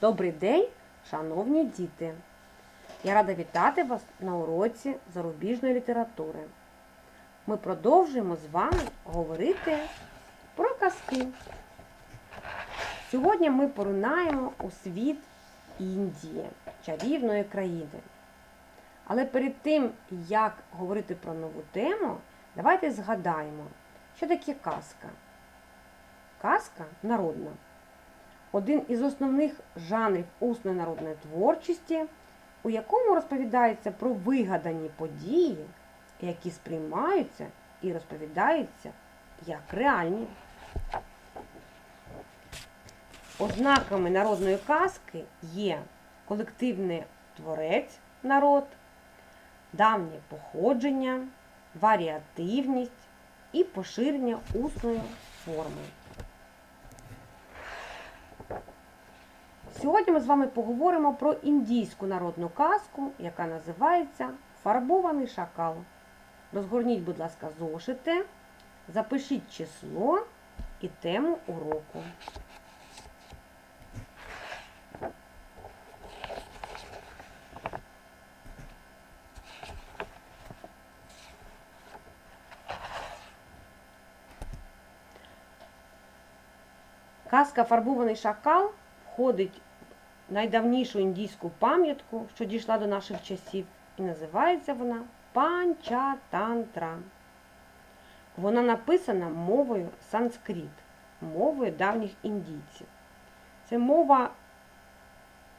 Добрий день, шановні діти! Я рада вітати вас на уроці зарубіжної літератури. Ми продовжуємо з вами говорити про казки. Сьогодні ми поринаємо у світ Індії, чарівної країни. Але перед тим, як говорити про нову тему, давайте згадаємо, що таке казка. Казка народна один із основних жанрів усної народної творчості, у якому розповідається про вигадані події, які сприймаються і розповідаються як реальні. Ознаками народної казки є колективний творець народ, давнє походження, варіативність і поширення усної форми. Сьогодні ми з вами поговоримо про індійську народну казку, яка називається Фарбований шакал. Розгорніть, будь ласка, зошити, запишіть число і тему уроку. Казка Фарбований шакал входить найдавнішу індійську пам'ятку, що дійшла до наших часів, і називається вона Панчатантра. Вона написана мовою санскрит, мовою давніх індійців. Це мова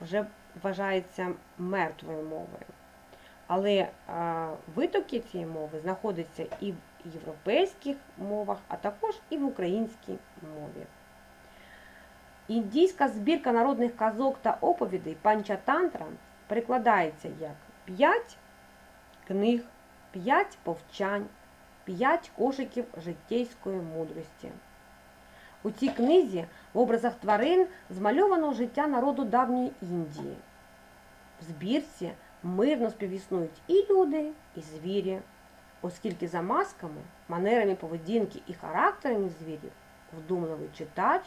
вже вважається мертвою мовою. Але а, витоки цієї мови знаходяться і в європейських мовах, а також і в українській мові. Індійська збірка народних казок та оповідей Панчатантра перекладається як п'ять книг, п'ять повчань, п'ять кошиків життєйської мудрості. У цій книзі в образах тварин змальовано життя народу давньої Індії. В збірці мирно співіснують і люди, і звірі, оскільки за масками, манерами поведінки і характерами звірів вдумливий читач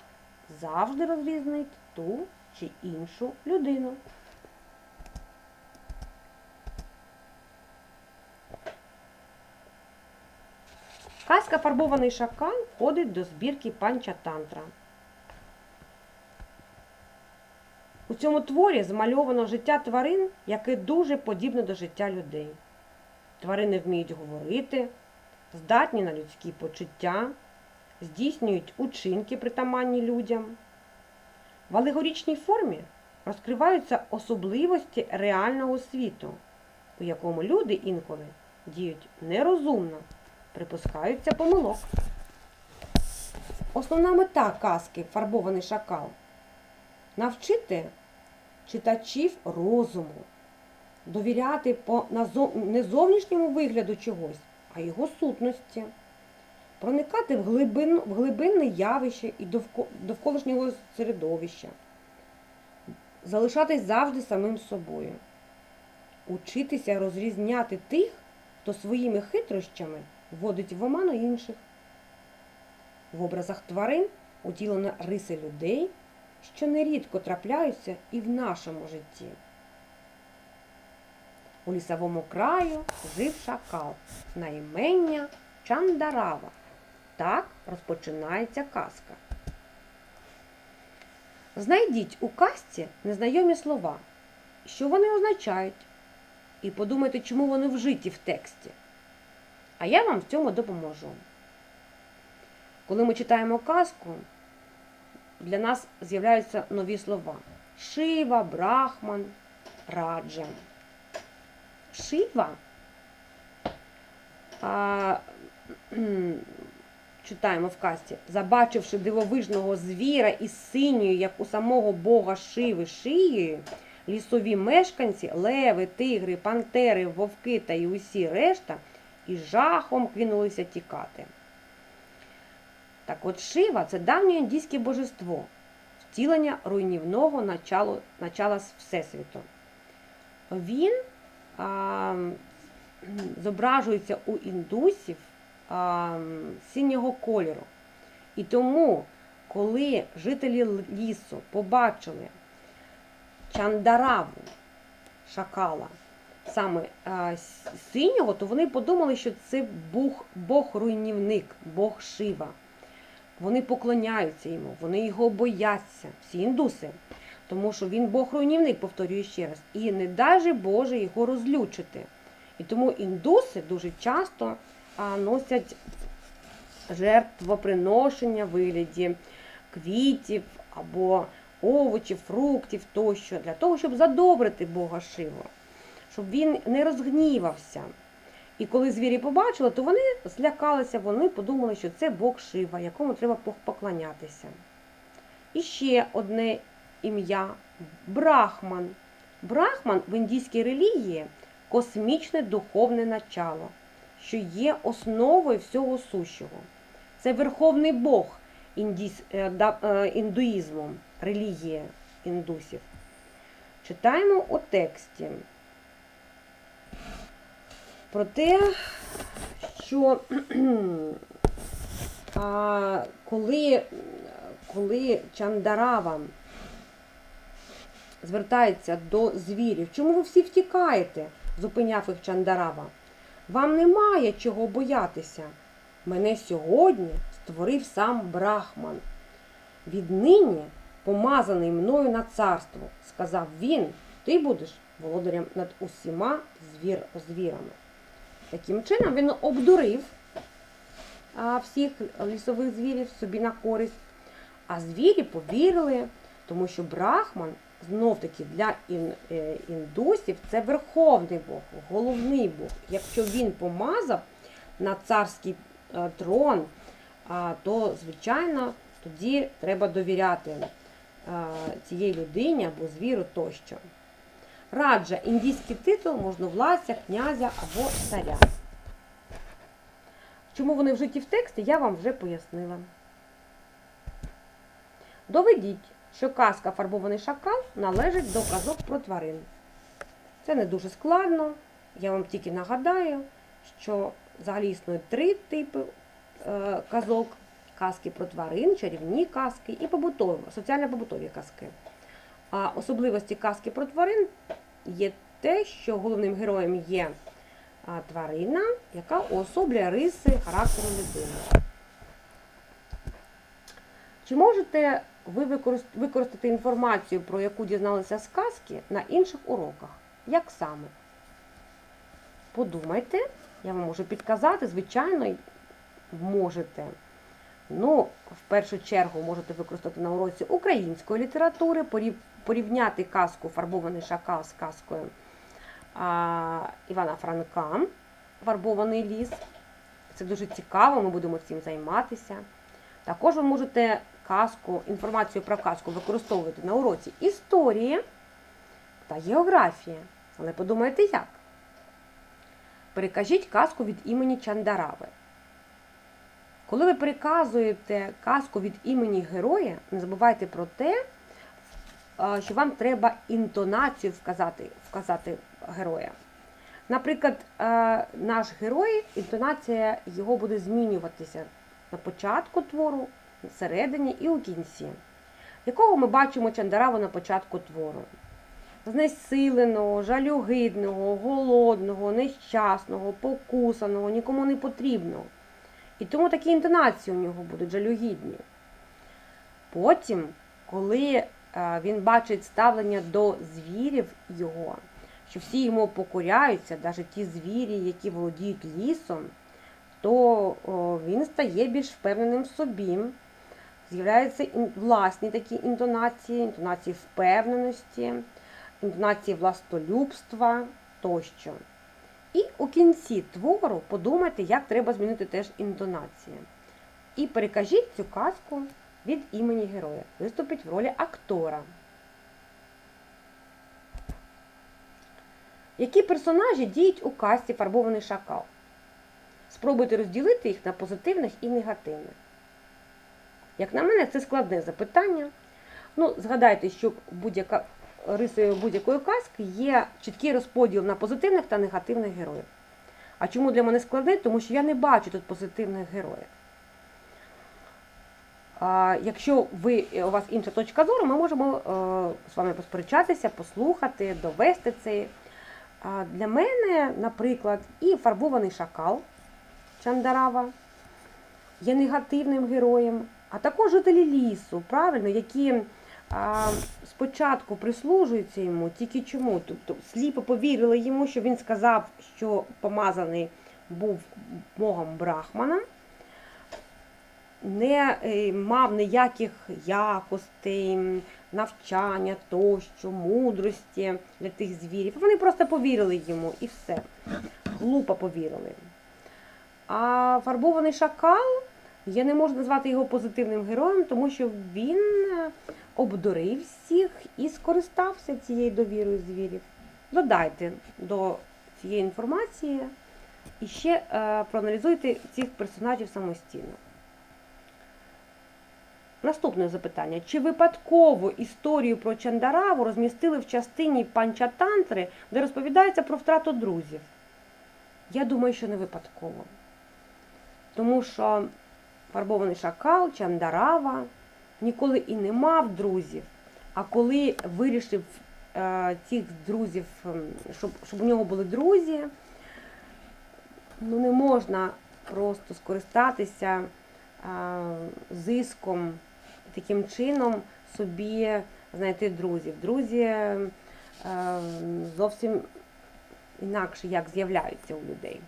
завжди розрізнить ту чи іншу людину. Казка Фарбований шакал входить до збірки Панчатантра. У цьому творі змальовано життя тварин, яке дуже подібне до життя людей. Тварини вміють говорити, здатні на людські почуття, здійснюють учинки, притаманні людям. В алегорічній формі розкриваються особливості реального світу, у якому люди інколи діють нерозумно, припускаються помилок. Основна мета казки Фарбований шакал навчити читачів розуму, довіряти по назов- не зовнішньому вигляду чогось, а його сутності проникати в, глибин, в глибинне явище і довко- довколишнього середовища, залишатись завжди самим собою, учитися розрізняти тих, хто своїми хитрощами вводить в оману інших. В образах тварин утілено риси людей, що нерідко трапляються і в нашому житті. У лісовому краю жив шакал на імення Чандарава. Так розпочинається казка. Знайдіть у казці незнайомі слова, що вони означають, і подумайте, чому вони вжиті в тексті. А я вам в цьому допоможу. Коли ми читаємо казку, для нас з'являються нові слова: Шива, Брахман, Раджа. Шива а, читаємо в касті, забачивши дивовижного звіра із синьою, як у самого Бога Шиви шиєю, лісові мешканці, леви, тигри, пантери, вовки та й усі решта, із жахом кинулися тікати. Так от Шива це давнє індійське божество, втілення руйнівного начала, начала Всесвіту. Він а, зображується у індусів синього кольору. І тому, коли жителі лісу побачили Чандараву, шакала, саме синього, то вони подумали, що це Бог, Бог-руйнівник, Бог Шива. Вони поклоняються йому, вони його бояться, всі індуси. Тому що він Бог-руйнівник, повторюю ще раз, і не даже Боже його розлючити. І тому індуси дуже часто носять жертвоприношення в вигляді квітів або овочів, фруктів тощо, для того, щоб задобрити Бога Шиву, щоб він не розгнівався. І коли звірі побачили, то вони злякалися, вони подумали, що це Бог Шива, якому треба поклонятися. І ще одне ім'я Брахман. Брахман в індійській релігії космічне духовне начало, що є основою всього сущого. Це верховний Бог індіс, е, е, індуїзму, релігія індусів. Читаємо у тексті про те, що коли, коли Чандарава звертається до звірів, чому ви всі втікаєте? зупиняв їх Чандарава. Вам немає чого боятися. Мене сьогодні створив сам Брахман. Віднині помазаний мною на царство, сказав він, ти будеш володарем над усіма звір, звірами. Таким чином він обдурив а, всіх лісових звірів собі на користь. А звірі повірили, тому що Брахман знов-таки для е, індусів це верховний Бог, головний Бог. Якщо він помазав на царський е, трон, то, звичайно, тоді треба довіряти е, цієї людині або звіру тощо. Раджа індійський титул можновладця, князя або царя. Чому вони вжиті в тексті, я вам вже пояснила. Доведіть, що казка Фарбований шакал належить до казок про тварин. Це не дуже складно. Я вам тільки нагадаю, що взагалі існує три типи е, казок: казки про тварин, чарівні казки і побутові, соціально-побутові казки. А особливості казки про тварин є те, що головним героєм є тварина, яка уособлює риси характеру людини. Чи можете ви використ- використати інформацію, про яку дізналися з казки, на інших уроках? Як саме? Подумайте, я вам можу підказати, звичайно, можете. Ну, в першу чергу можете використати на уроці української літератури, порівняти казку Фарбований шакал з казкою а, Івана Франка Фарбований ліс. Це дуже цікаво, ми будемо цим займатися. Також ви можете казку, інформацію про казку використовувати на уроці історії та географії. Але подумайте як? Перекажіть казку від імені Чандарави. Коли ви переказуєте казку від імені героя, не забувайте про те, що вам треба інтонацію вказати, вказати героя. Наприклад, наш герой, інтонація його буде змінюватися на початку твору, всередині і у кінці, якого ми бачимо Чандараву на початку твору. Знесиленого, жалюгидного, голодного, нещасного, покусаного, нікому не потрібного. І тому такі інтонації у нього будуть жалюгідні. Потім, коли е, він бачить ставлення до звірів його, що всі йому покоряються, навіть ті звірі, які володіють лісом, то він стає більш впевненим в собі. З'являються власні такі інтонації, інтонації впевненості, інтонації властолюбства тощо. І у кінці твору подумайте, як треба змінити теж інтонації. І перекажіть цю казку від імені героя. Виступить в ролі актора. Які персонажі діють у казці Фарбований шакал? Спробуйте розділити їх на позитивних і негативних. Як на мене, це складне запитання. Ну, згадайте, що будь-яка рисою будь-якої казки є чіткий розподіл на позитивних та негативних героїв. А чому для мене складне? Тому що я не бачу тут позитивних героїв. А, якщо ви, у вас інша точка зору, ми можемо е, з вами посперечатися, послухати, довести це. Для мене, наприклад, і фарбований шакал Чандарава є негативним героєм, а також жителі лісу, правильно, які а, спочатку прислужуються йому, тільки чому? Тобто сліпо повірили йому, що він сказав, що помазаний був богом Брахмана, не е, мав ніяких якостей, навчання тощо, мудрості для тих звірів. Вони просто повірили йому і все. Глупо повірили. А фарбований шакал, я не можу назвати його позитивним героєм, тому що він е, обдурив всіх і скористався цією довірою звірів. Додайте до цієї інформації і ще е, проаналізуйте цих персонажів самостійно. Наступне запитання. Чи випадково історію про Чандараву розмістили в частині Панчатантри, де розповідається про втрату друзів? Я думаю, що не випадково. Тому що фарбований шакал, Чандарава ніколи і не мав друзів. А коли вирішив е, цих друзів, ем, щоб, щоб у нього були друзі, ну не можна просто скористатися е, зиском таким чином собі знайти друзів. Друзі е, зовсім інакше як з'являються у людей.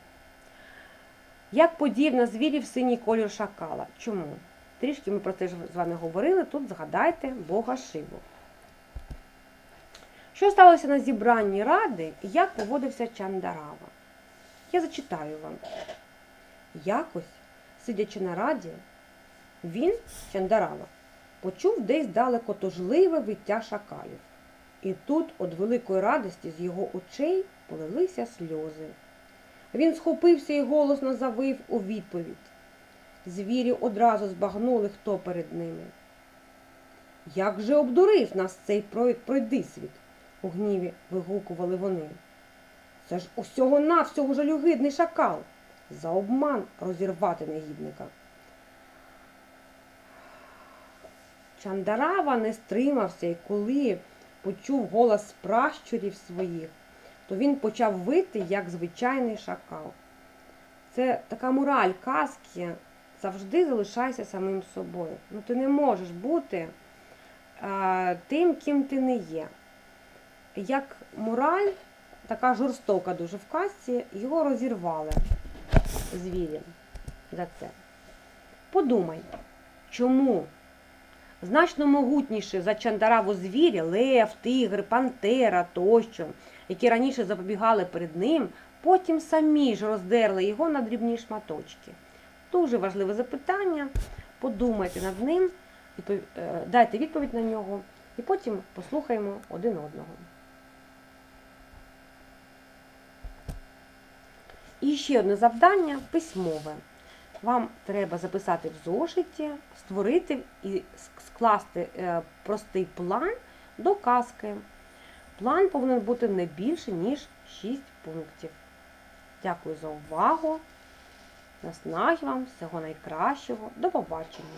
Як подів на звірів синій кольор шакала? Чому? Трішки ми про це з вами говорили, тут згадайте Бога Шиву. Що сталося на зібранні ради і як поводився Чандарава? Я зачитаю вам. Якось, сидячи на раді, він, Чандарава, почув десь далеко тужливе виття шакалів. І тут, від великої радості, з його очей полилися сльози. Він схопився і голосно завив у відповідь. Звірі одразу збагнули, хто перед ними. Як же обдурив нас цей прой- пройдисвіт? у гніві вигукували вони. Це ж усього навсього жалюгидний шакал. За обман розірвати негідника. Чандарава не стримався, і коли почув голос пращурів своїх, то він почав вити, як звичайний шакал. Це така мораль казки. Завжди залишайся самим собою. Ну, ти не можеш бути а, тим, ким ти не є. Як мораль, така жорстока дуже в казці, його розірвали звірі за це. Подумай, чому значно могутніше за Чандараву звірі, лев, тигр, пантера тощо, які раніше запобігали перед ним, потім самі ж роздерли його на дрібні шматочки. Дуже важливе запитання. Подумайте над ним, е, дайте відповідь на нього, і потім послухаємо один одного. І ще одне завдання письмове. Вам треба записати в зошиті, створити і скласти е, простий план до казки. План повинен бути не більше, ніж 6 пунктів. Дякую за увагу. Наснаги вам, всього найкращого. До побачення!